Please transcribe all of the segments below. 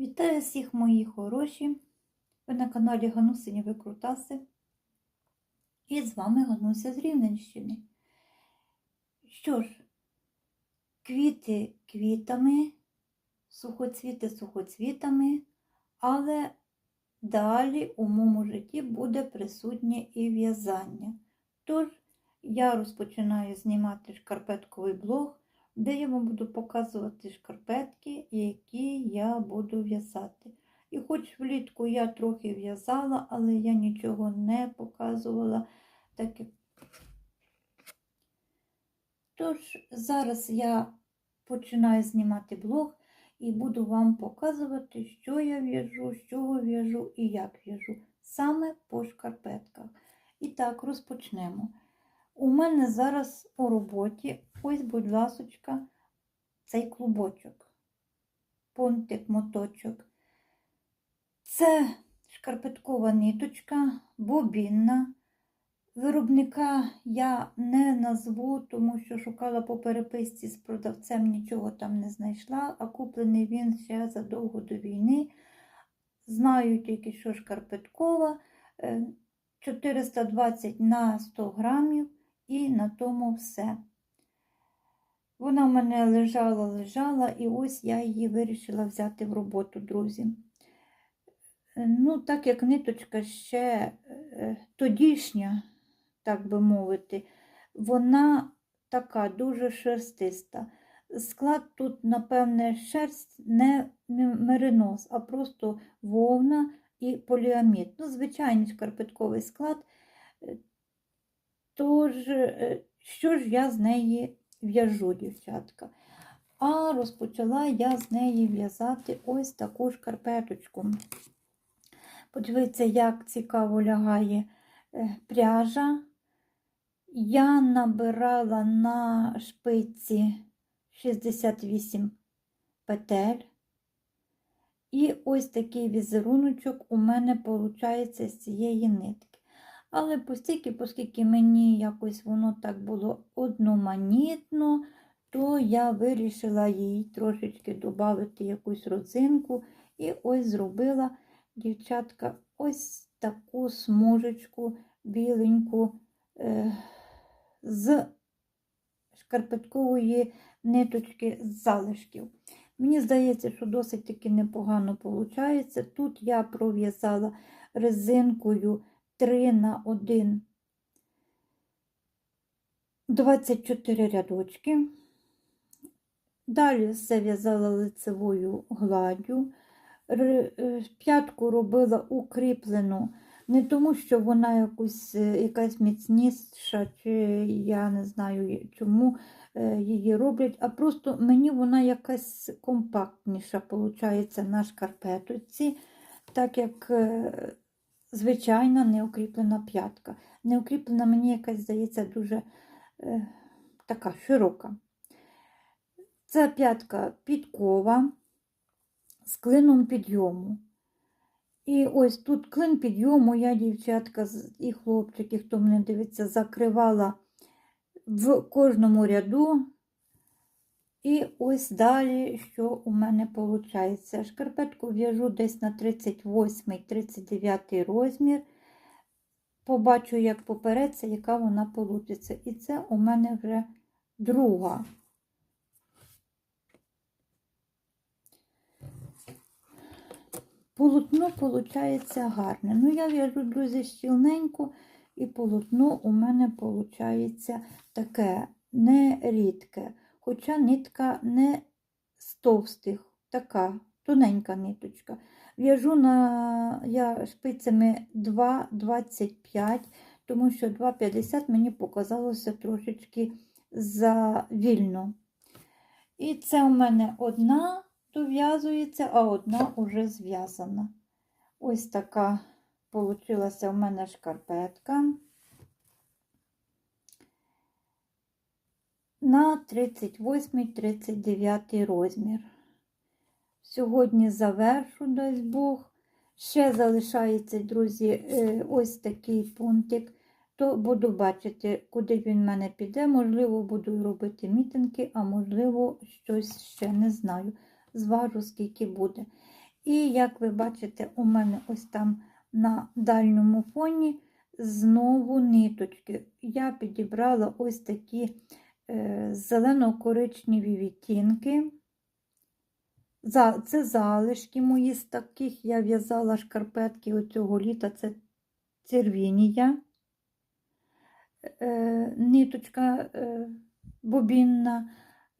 Вітаю всіх мої хороші! Ви на каналі Ганусині Викрутаси. І з вами Гануся з Рівненщини. Що ж, квіти квітами, сухоцвіти сухоцвітами, але далі у моєму житті буде присутнє і в'язання. Тож, я розпочинаю знімати шкарпетковий блог де я вам буду показувати шкарпетки, які я буду в'язати. І хоч влітку я трохи в'язала, але я нічого не показувала. Так. Тож, зараз я починаю знімати блог і буду вам показувати, що я в'яжу, з чого в'яжу і як в'яжу. Саме по шкарпетках. І так, розпочнемо. У мене зараз у роботі, ось, будь ласочка, цей клубочок, понтик, моточок. Це шкарпеткова ниточка, бобінна. Виробника я не назву, тому що шукала по переписці з продавцем, нічого там не знайшла, а куплений він ще задовго до війни. Знаю тільки, що шкарпеткова 420 на 100 грамів. І на тому все. Вона в мене лежала, лежала, і ось я її вирішила взяти в роботу, друзі. Ну, так як ниточка ще е, тодішня, так би мовити, вона така дуже шерстиста. Склад тут, напевне, шерсть не меринос, а просто вовна і поліамід. Ну, звичайний шкарпетковий склад. Тож, е, що ж я з неї в'яжу, дівчатка? А розпочала я з неї в'язати ось таку шкарпеточку. Подивіться, як цікаво лягає е, пряжа. Я набирала на шпиці 68 петель. І ось такий візеруночок у мене виходить з цієї нитки. Але постільки, оскільки мені якось воно так було одноманітно, то я вирішила їй трошечки додати якусь родзинку. І ось зробила, дівчатка, ось таку смужечку біленьку е, з шкарпеткової ниточки з залишків. Мені здається, що досить таки непогано виходить. Тут я пров'язала резинкою 3 на 1 24 рядочки. Далі зав'язала лицевою гладдю. Е, п'ятку робила укріплену, не тому, що вона якусь, е, якась міцніша, чи я не знаю, чому е, її роблять, а просто мені вона якась компактніша, виходить, на шкарпеточці, так як звичайна неукріплена п'ятка. Неукріплена, мені якась здається, дуже е, така широка. Ця п'ятка підкова з клином підйому. І ось тут клин підйому, я, дівчатка і хлопчики, хто мене дивиться, закривала в кожному ряду і ось далі, що у мене виходить? Шкарпетку в'яжу десь на 38-39 розмір. Побачу, як попереться, яка вона вийде. І це у мене вже друга. Полотно виходить гарне. Ну, я в'яжу, друзі, щільненько, і полотно у мене виходить таке нерідке. Хоча нитка не з товстих, така тоненька ниточка. В'яжу на я шпицями 2,25, тому що 2,50 мені показалося трошечки завільно. І це у мене одна дов'язується, а одна вже зв'язана. Ось така вийшла у мене шкарпетка. На 38-39 розмір. Сьогодні завершу, дасть Бог. Ще залишається, друзі, е, ось такий пунктик, то буду бачити, куди він в мене піде. Можливо, буду робити мітинги, а можливо, щось ще не знаю. Зважу, скільки буде. І як ви бачите, у мене ось там на дальньому фоні знову ниточки. Я підібрала ось такі зелено-коричневі відтінки. Це залишки мої з таких. Я в'язала шкарпетки оцього літа. Це цервінія, е, ниточка е, бобінна.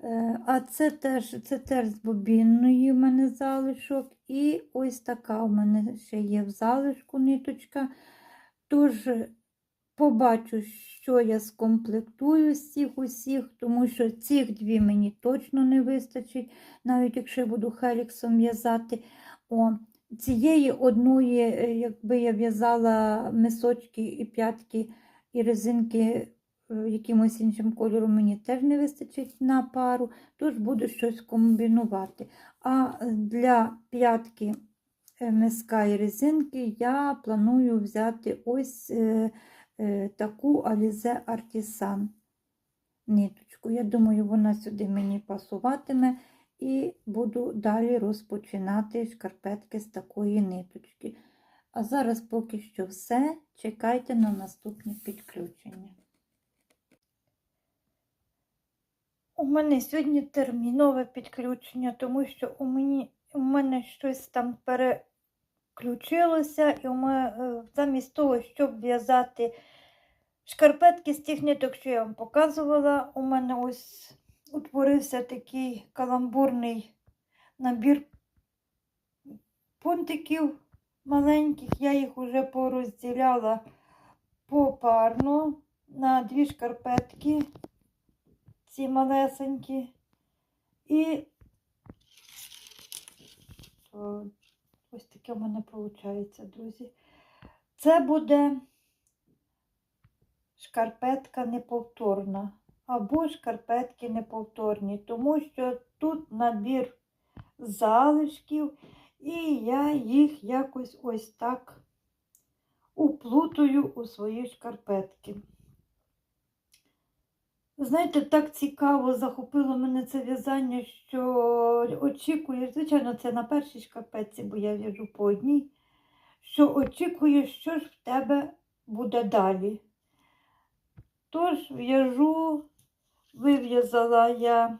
Е, А це теж, це теж з бобінної в мене залишок. І ось така у мене ще є в залишку ниточка. Тож побачу, що я скомплектую з цих усіх, тому що цих дві мені точно не вистачить, навіть якщо я буду хеліксом в'язати. О, Цієї одної, е, якби я в'язала мисочки і п'ятки і резинки е, якимось іншим кольором, мені теж не вистачить на пару, тож буду щось комбінувати. А для п'ятки е, миска і резинки я планую взяти ось таку Alize Artisan ниточку. Я думаю, вона сюди мені пасуватиме. І буду далі розпочинати шкарпетки з такої ниточки. А зараз поки що все. Чекайте на наступне підключення. У мене сьогодні термінове підключення, тому що у, мені, у мене щось там переключилося, і у мене, замість того, щоб в'язати шкарпетки з тих ниток, що я вам показувала, у мене ось утворився такий каламбурний набір понтиків маленьких. Я їх вже порозділяла попарно на дві шкарпетки, ці малесенькі. І о, ось таке в мене виходить, друзі. Це буде шкарпетка неповторна або шкарпетки неповторні, тому що тут набір залишків, і я їх якось ось так уплутую у свої шкарпетки. Знаєте, так цікаво захопило мене це в'язання, що очікуєш, звичайно, це на першій шкарпетці, бо я в'яжу по одній, що очікуєш, що ж в тебе буде далі. Тож в'яжу Вив'язала я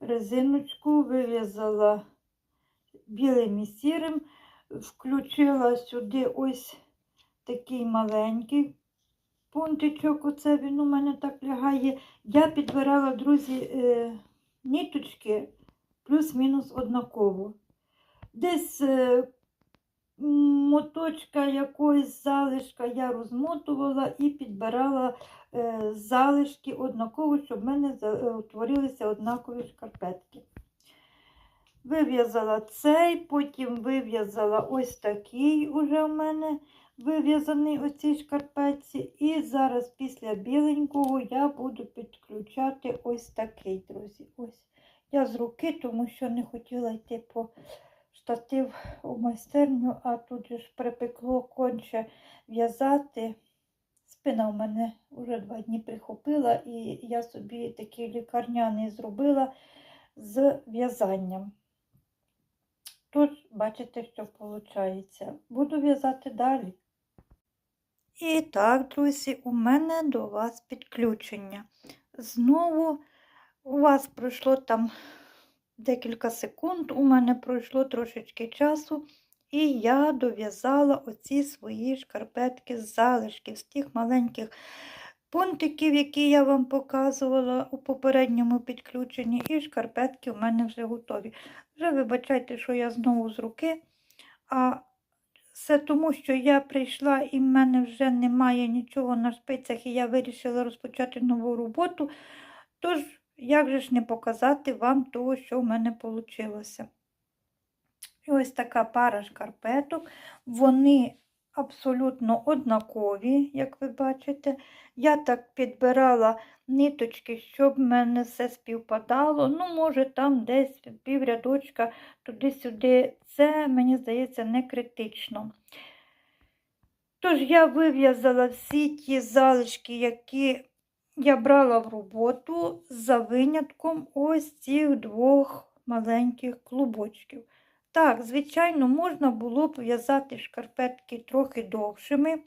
резиночку, вив'язала білим і сірим, включила сюди ось такий маленький пунктичок, оце він у мене так лягає. Я підбирала, друзі, е, ніточки плюс-мінус однаково. Десь е, моточка якоїсь залишка я розмотувала і підбирала е, залишки однаково, щоб в мене утворилися однакові шкарпетки. Вив'язала цей, потім вив'язала ось такий уже в мене вив'язаний у цій шкарпетці. І зараз після біленького я буду підключати ось такий, друзі. Ось. Я з руки, тому що не хотіла йти по штатив у майстерню, а тут ж припекло конче в'язати. Спина в мене вже два дні прихопила, і я собі такий лікарняний зробила з в'язанням. Тож, бачите, що виходить. Буду в'язати далі. І так, друзі, у мене до вас підключення. Знову у вас пройшло там декілька секунд, у мене пройшло трошечки часу, і я дов'язала оці свої шкарпетки з залишків, з тих маленьких понтиків, які я вам показувала у попередньому підключенні, і шкарпетки у мене вже готові. Вже вибачайте, що я знову з руки. А все тому, що я прийшла і в мене вже немає нічого на шпицях, і я вирішила розпочати нову роботу. Тож, як же ж не показати вам того, що в мене вийшло. І ось така пара шкарпеток. Вони абсолютно однакові, як ви бачите. Я так підбирала ниточки, щоб в мене все співпадало. Ну, може, там десь піврядочка туди-сюди. Це, мені здається, не критично. Тож я вив'язала всі ті залишки, які я брала в роботу за винятком ось цих двох маленьких клубочків. Так, звичайно, можна було б в'язати шкарпетки трохи довшими,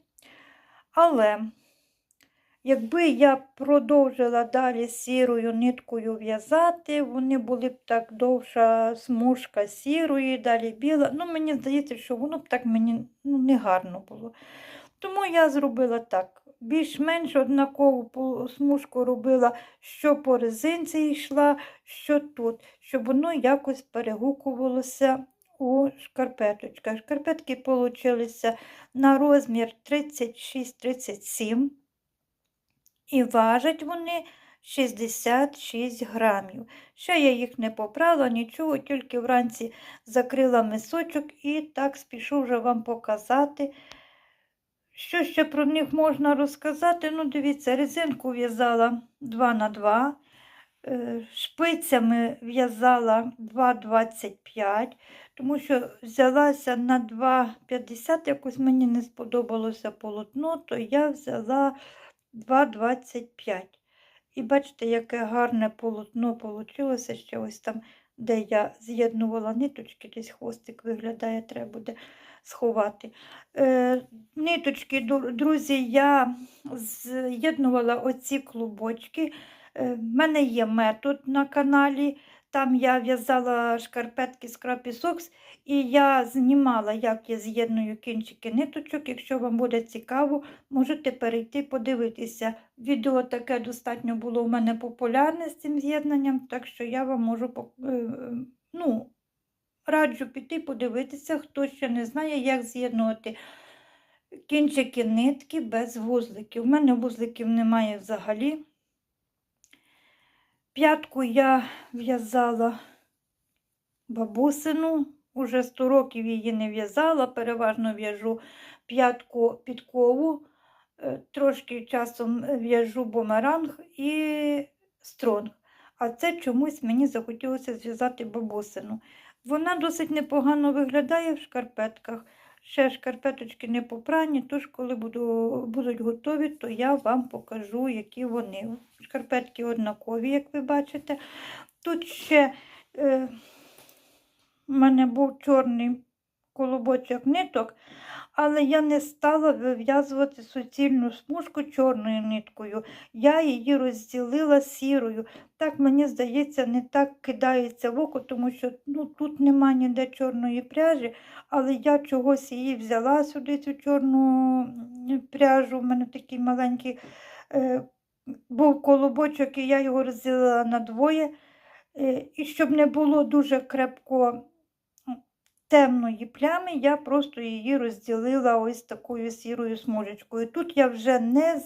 але якби я продовжила далі сірою ниткою в'язати, вони були б так довша смужка сірої, далі біла. Ну, мені здається, що воно б так мені ну, не гарно було. Тому я зробила так. Більш-менш однакову смужку робила, що по резинці йшла, що тут, щоб воно якось перегукувалося у шкарпеточках. Шкарпетки получилися на розмір 36-37 і важать вони 66 грамів. Ще я їх не попрала, нічого, тільки вранці закрила мисочок і так спішу вже вам показати. Що ще про них можна розказати? Ну, дивіться, резинку в'язала 2 на 2 е, шпицями в'язала 2,25, тому що взялася на 2,50, якось мені не сподобалося полотно, то я взяла 2,25. І бачите, яке гарне полотно вийшло. Ще ось там, де я з'єднувала ниточки, десь хвостик виглядає, треба буде сховати. Е, ниточки, друзі, я з'єднувала оці клубочки. Е, В мене є метод на каналі. Там я в'язала шкарпетки з Scrappy Socks, і я знімала, як я з'єдную кінчики ниточок. Якщо вам буде цікаво, можете перейти подивитися. Відео таке достатньо було у мене популярне з цим з'єднанням, так що я вам можу е, е, ну, раджу піти подивитися, хто ще не знає, як з'єднувати кінчики нитки без вузликів. У мене вузликів немає взагалі. П'ятку я в'язала бабусину, уже 100 років її не в'язала, переважно в'яжу п'ятку підкову, е, трошки часом в'яжу бумеранг і стронг. А це чомусь мені захотілося зв'язати бабусину. Вона досить непогано виглядає в шкарпетках. Ще шкарпеточки не попрані, тож коли буду, будуть готові, то я вам покажу, які вони. Шкарпетки однакові, як ви бачите. Тут ще е, в мене був чорний колобочок ниток, але я не стала вив'язувати суцільну смужку чорною ниткою. Я її розділила сірою. Так, мені здається, не так кидається в око, тому що ну, тут нема ніде чорної пряжі, але я чогось її взяла сюди, цю чорну пряжу. У мене такий маленький е, був колобочок, і я його розділила на двоє. Е, і щоб не було дуже крепко темної плями, я просто її розділила ось такою сірою смужечкою. Тут я вже не,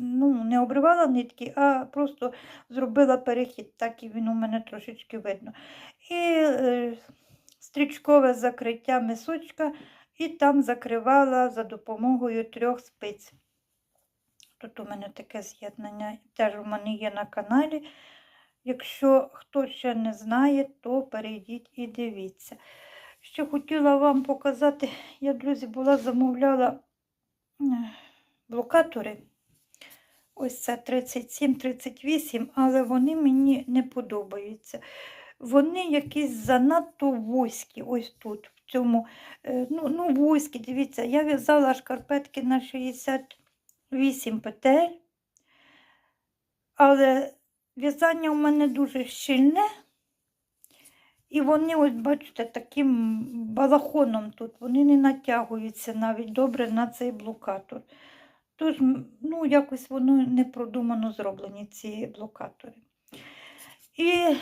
ну, не обривала нитки, а просто зробила перехід, так і він у мене трошечки видно. І е, стрічкове закриття мисочка, і там закривала за допомогою трьох спиць. Тут у мене таке з'єднання теж у мене є на каналі. Якщо хто ще не знає, то перейдіть і дивіться. Що хотіла вам показати, я, друзі, була замовляла е, блокатори. Ось це 37-38, але вони мені не подобаються. Вони якісь занадто вузькі, ось тут, в цьому, е, ну, ну вузькі, дивіться, я в'язала шкарпетки на 68 петель, але в'язання у мене дуже щільне. І вони, ось бачите, таким балахоном тут, вони не натягуються навіть добре на цей блокатор. Тож, ну, якось воно не продумано зроблені, ці блокатори. І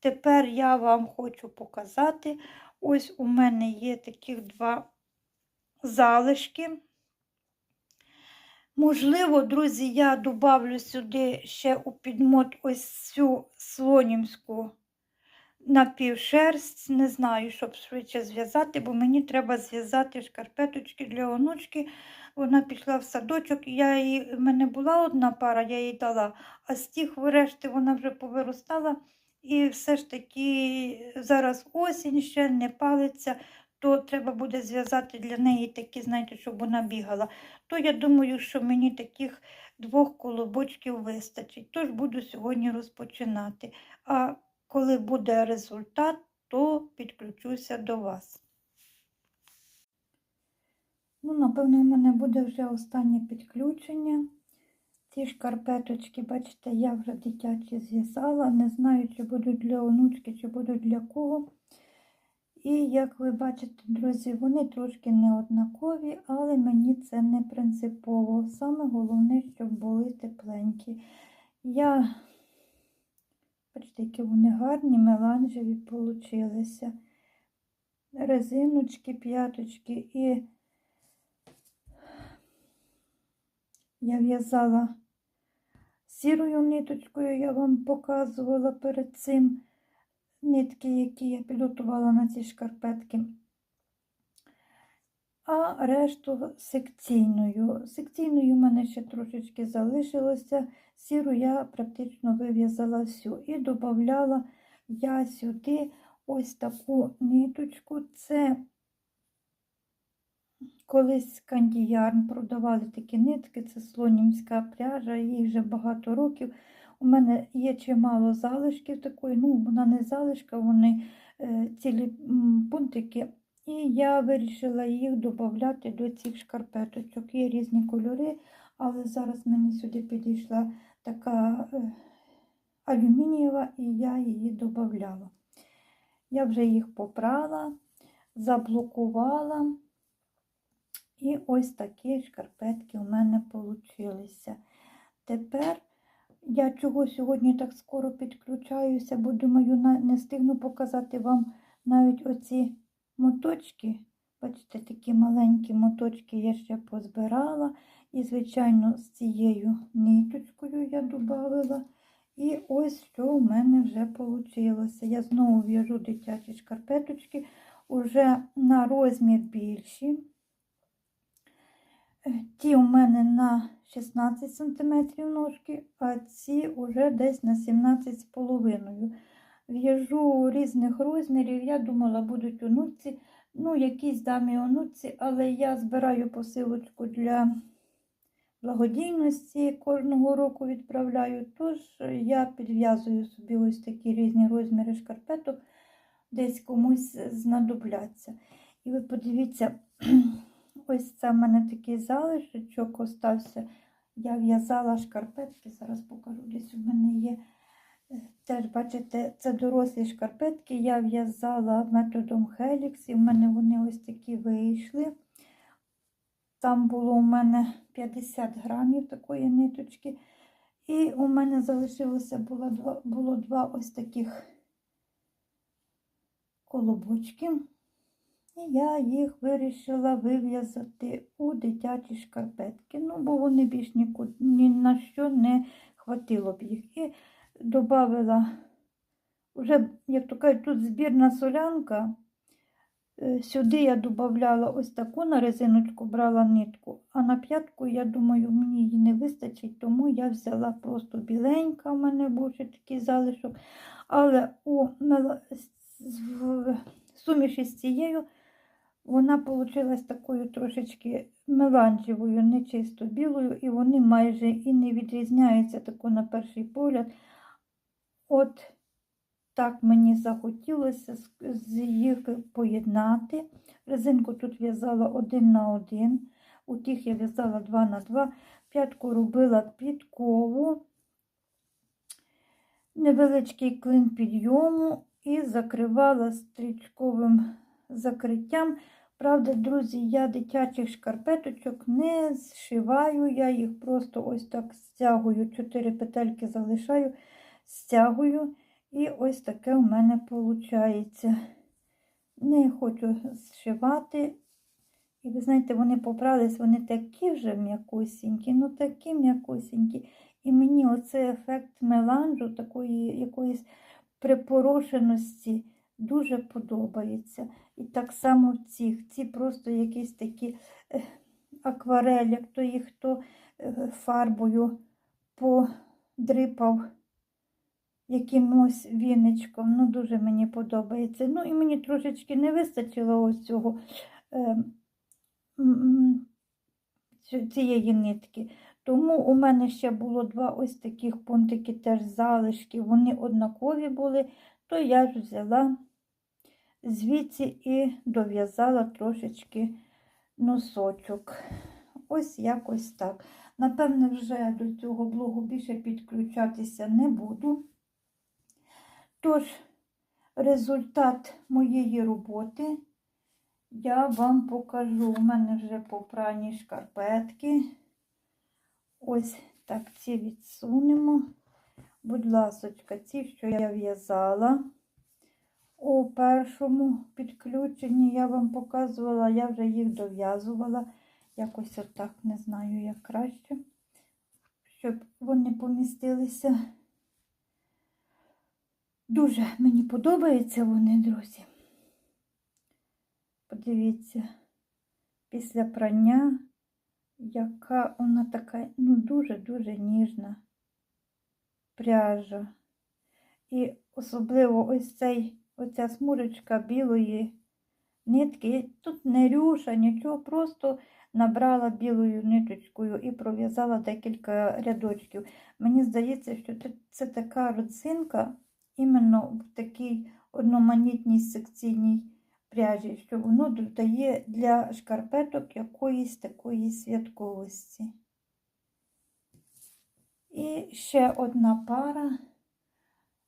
тепер я вам хочу показати, ось у мене є таких два залишки. Можливо, друзі, я добавлю сюди ще у підмот ось цю слонімську напівшерсть. Не знаю, щоб швидше зв'язати, бо мені треба зв'язати шкарпеточки для онучки. Вона пішла в садочок, я її, в мене була одна пара, я їй дала, а з тих врешті вона вже повиростала. І все ж таки зараз осінь ще не палиться, то треба буде зв'язати для неї такі, знаєте, щоб вона бігала. То я думаю, що мені таких двох колобочків вистачить. Тож буду сьогодні розпочинати. А коли буде результат, то підключуся до вас. Ну, напевно, у мене буде вже останнє підключення. Ці шкарпеточки, бачите, я вже дитячі зв'язала. Не знаю, чи будуть для онучки, чи будуть для кого. І як ви бачите, друзі, вони трошки не однакові, але мені це не принципово. Саме головне, щоб були тепленькі. Я, бачите, які вони гарні, меланжеві получилися. Резиночки, п'яточки і я в'язала сірою ниточкою, я вам показувала перед цим нитки, які я підготувала на ці шкарпетки. А решту секційною. Секційною в мене ще трошечки залишилося. Сіру я практично вив'язала всю. І додавала я сюди ось таку ниточку. Це колись кандіярн продавали такі нитки, це слонімська пряжа, їй вже багато років. У мене є чимало залишків такої, ну, вона не залишка, вони е, цілі пунктики. І я вирішила їх додати до цих шкарпеточок. Є різні кольори, але зараз мені сюди підійшла така е, алюмінієва, і я її додавала. Я вже їх попрала, заблокувала. І ось такі шкарпетки у мене получилися. Тепер я чого сьогодні так скоро підключаюся, бо думаю, не встигну показати вам навіть оці моточки. Бачите, такі маленькі моточки я ще позбирала. І, звичайно, з цією ниточкою я додавала. І ось що у мене вже вийшло. Я знову в'яжу дитячі шкарпеточки, уже на розмір більші. Е, Ті у мене на 16 см ножки, а ці вже десь на 17,5 В'яжу різних розмірів. Я думала, будуть онуці, ну, якісь дамі онуці, але я збираю посилочку для благодійності, кожного року відправляю. Тож я підв'язую собі ось такі різні розміри шкарпеток, десь комусь знадобляться. І ви подивіться, ось це в мене такий залишечок остався. Я в'язала шкарпетки, зараз покажу, десь у мене є. Теж, бачите, це дорослі шкарпетки. Я в'язала методом Helix, і в мене вони ось такі вийшли. Там було у мене 50 грамів такої ниточки. І у мене залишилося було два, було два ось таких колобочки. І я їх вирішила вив'язати у дитячі шкарпетки. Ну, бо вони більш нікуди, ні на що не хватило б їх. І додала, вже, як то кажуть, тут збірна солянка. Е, Сюди я додавала ось таку на резиночку, брала нитку, а на п'ятку, я думаю, мені її не вистачить, тому я взяла просто біленька, у мене був ще такий залишок. Але у в суміші з цією вона вийшла такою трошечки меланжевою, не чисто білою, і вони майже і не відрізняються тако на перший погляд. От так мені захотілося їх поєднати. Резинку тут в'язала один на один, у тих я в'язала два на два. П'ятку робила підкову, невеличкий клин підйому і закривала стрічковим закриттям. Правда, друзі, я дитячих шкарпеточок не зшиваю, я їх просто ось так стягую, чотири петельки залишаю, стягую. І ось таке у мене виходить. Не хочу зшивати. І ви знаєте, вони поправились, вони такі вже м'якусінькі, ну такі м'якусінькі. І мені оцей ефект меланжу, такої якоїсь припорошеності дуже подобається. І так само в цих. Ці просто якісь такі е, акварель, як то їх хто е, фарбою подрипав якимось віничком. Ну, дуже мені подобається. Ну, і мені трошечки не вистачило ось цього е, цієї нитки. Тому у мене ще було два ось таких пунктики, теж залишки. Вони однакові були, то я ж взяла звідси і дов'язала трошечки носочок. Ось якось так. Напевне, вже до цього блогу більше підключатися не буду. Тож, результат моєї роботи я вам покажу. У мене вже попрані шкарпетки. Ось так ці відсунемо. Будь ласочка, ці, що я в'язала у першому підключенні, я вам показувала, я вже їх дов'язувала. Якось отак, не знаю, як краще, щоб вони помістилися. Дуже мені подобаються вони, друзі. Подивіться, після прання, яка вона така, ну, дуже-дуже ніжна пряжа. І особливо ось цей, оця смужечка білої нитки. Тут не рюша, нічого, просто набрала білою ниточкою і пров'язала декілька рядочків. Мені здається, що це така родзинка іменно в такій одноманітній секційній пряжі, що воно додає для шкарпеток якоїсь такої святковості. І ще одна пара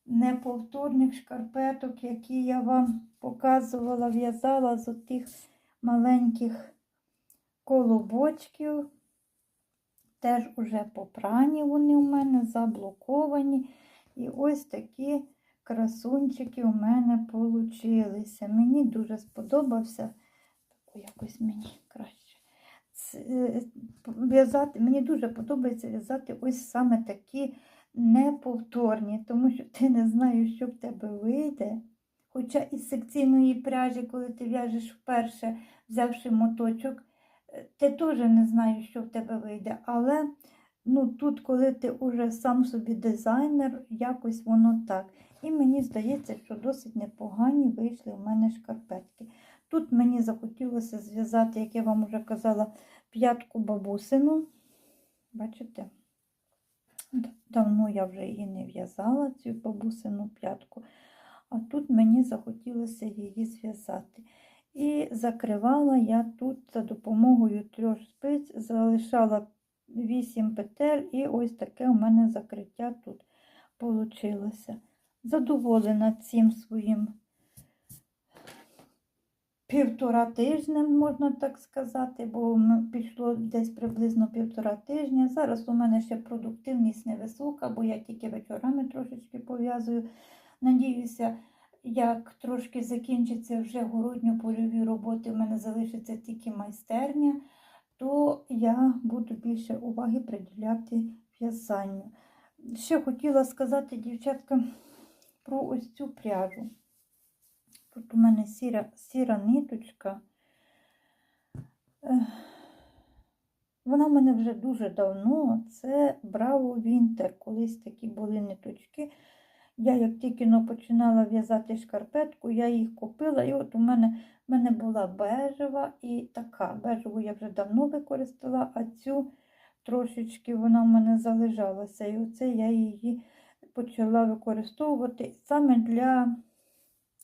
неповторних шкарпеток, які я вам показувала, в'язала з отих маленьких колобочків. Теж уже попрані вони у мене заблоковані. І ось такі красунчики у мене получилися. Мені дуже сподобався. Якось мені краще. Ц- В'язати, мені дуже подобається в'язати ось саме такі неповторні, тому що ти не знаєш, що в тебе вийде. Хоча із секційної пряжі, коли ти в'яжеш вперше, взявши моточок, е, ти теж не знаєш, що в тебе вийде. Але ну, тут, коли ти вже сам собі дизайнер, якось воно так. І мені здається, що досить непогані вийшли в мене шкарпетки. Тут мені захотілося зв'язати, як я вам вже казала, п'ятку бабусину. Бачите? Давно я вже її не в'язала, цю бабусину п'ятку. А тут мені захотілося її зв'язати. І закривала я тут за допомогою трьох спиць, залишала 8 петель, і ось таке у мене закриття тут вийшло. Задоволена цим своїм півтора тижня, можна так сказати, бо пішло десь приблизно півтора тижня. Зараз у мене ще продуктивність невисока, бо я тільки вечорами трошечки пов'язую. Надіюся, як трошки закінчиться вже городньо-польові роботи, в мене залишиться тільки майстерня, то я буду більше уваги приділяти в'язанню. Ще хотіла сказати, дівчатка, про ось цю пряжу. Тут у мене сіра, сіра ниточка. Вона в мене вже дуже давно. Це Браво Вінтер. Колись такі були ниточки. Я як тільки но починала в'язати шкарпетку, я їх купила. І от у мене, в мене була бежева і така. Бежеву я вже давно використала, а цю трошечки вона в мене залежалася. І оце я її почала використовувати саме для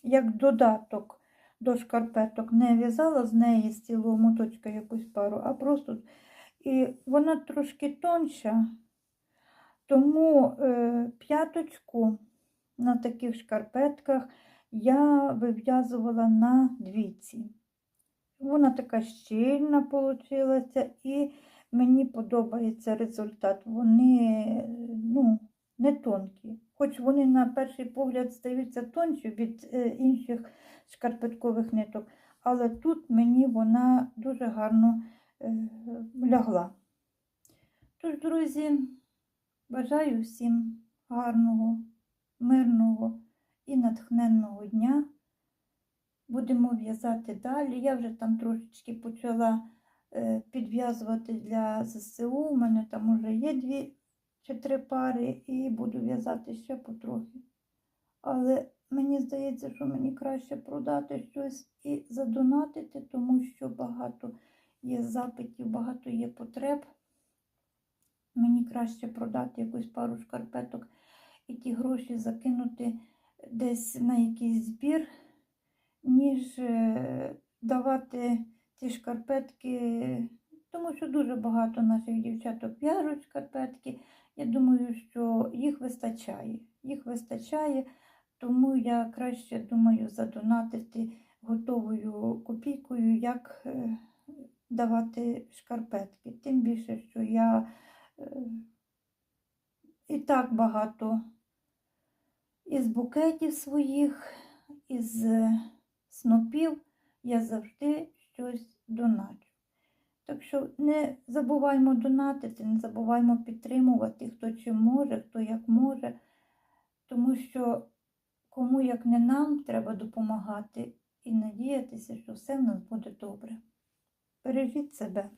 як додаток до шкарпеток. Не в'язала з неї з цілого моточка якусь пару, а просто і вона трошки тонша, тому е, п'яточку на таких шкарпетках я вив'язувала на двійці. Вона така щільна вийшла, і мені подобається результат. Вони ну, не тонкі. Хоч вони на перший погляд здаються тонші від е, інших шкарпеткових ниток, але тут мені вона дуже гарно е, лягла. Тож, друзі, бажаю всім гарного, мирного і натхненного дня. Будемо в'язати далі. Я вже там трошечки почала е, підв'язувати для ЗСУ. У мене там вже є дві чи три пари, і буду в'язати ще потрохи. Але мені здається, що мені краще продати щось і задонатити, тому що багато є запитів, багато є потреб. Мені краще продати якусь пару шкарпеток і ті гроші закинути десь на якийсь збір, ніж е, давати ці шкарпетки, тому що дуже багато наших дівчаток в'яжуть шкарпетки. Я думаю, що їх вистачає. Їх вистачає, тому я краще думаю задонатити готовою копійкою, як е, давати шкарпетки. Тим більше, що я е, і так багато із букетів своїх, із е, снопів я завжди щось доначу. Так що не забуваймо донатити, не забуваймо підтримувати, хто чим може, хто як може, тому що кому як не нам треба допомагати і надіятися, що все в нас буде добре. Бережіть себе.